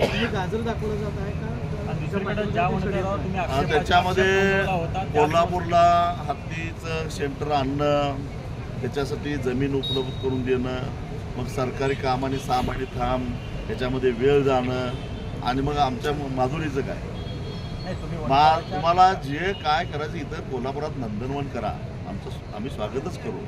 तुम्ही गाजर दाखवलं जात आहे का? आणि दुसरीकडे ज्या उमेदवारावर तुम्ही आक्षेपार्ह त्याच्यामध्ये कोल्हापूरला हत्तीचं सेंटर आणणं त्याच्यासाठी जमीन उपलब्ध करून देणं मग सरकारी कामाने सहा महिने थांब त्याच्यामध्ये वेळ जाणं आणि मग आमच्या माधुरीचं काय? मा तुम्हाला जे काय करायचं इथं कोल्हापुरात नंदनवन करा. आमचं आम्ही स्वागतच करू.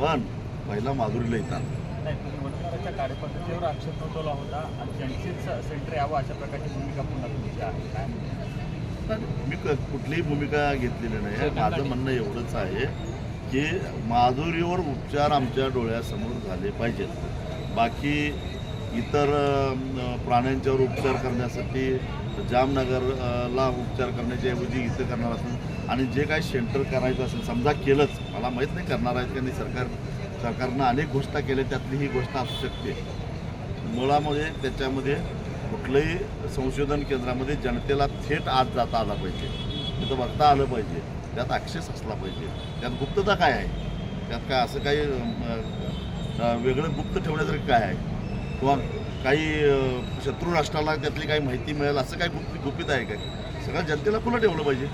पण पहिला माधुरीला येतात. नाही तुम्ही कार्यपद्धतीवर आक्षेप नोंदवला होता आणि जनतेच सेंटर यावं अशा प्रकारची भूमिका पुन्हा तुमची आहे. काय? मी कुठलीही भूमिका घेतलेली नाही. माझं म्हणणं एवढंच आहे की माधुरीवर उपचार आमच्या डोळ्यासमोर झाले पाहिजेत. बाकी इतर प्राण्यांच्यावर उपचार करण्यासाठी जामनगरला उपचार करण्याच्या ऐवजी इथं करणार असेल आणि जे काही सेंटर करायचं असेल समजा केलंच मला माहीत नाही करणार आहेत का नाही सरकार. सरकारनं अनेक घोषणा केल्या त्यातली ही घोषणा असू शकते. मुळामध्ये त्याच्यामध्ये कुठलंही संशोधन केंद्रामध्ये जनतेला थेट आत जाता आला पाहिजे. तिथं बघता आलं पाहिजे. त्यात आक्षेस असला पाहिजे. त्यात गुप्तता काय आहे? त्यात काय असं काही वेगळं गुप्त ठेवण्यासारखं काय आहे? किंवा काही शत्रू राष्ट्राला त्यातली काही माहिती मिळेल असं काही गुप्त गुपित आहे काय सगळं जनतेला खुलं ठेवलं पाहिजे.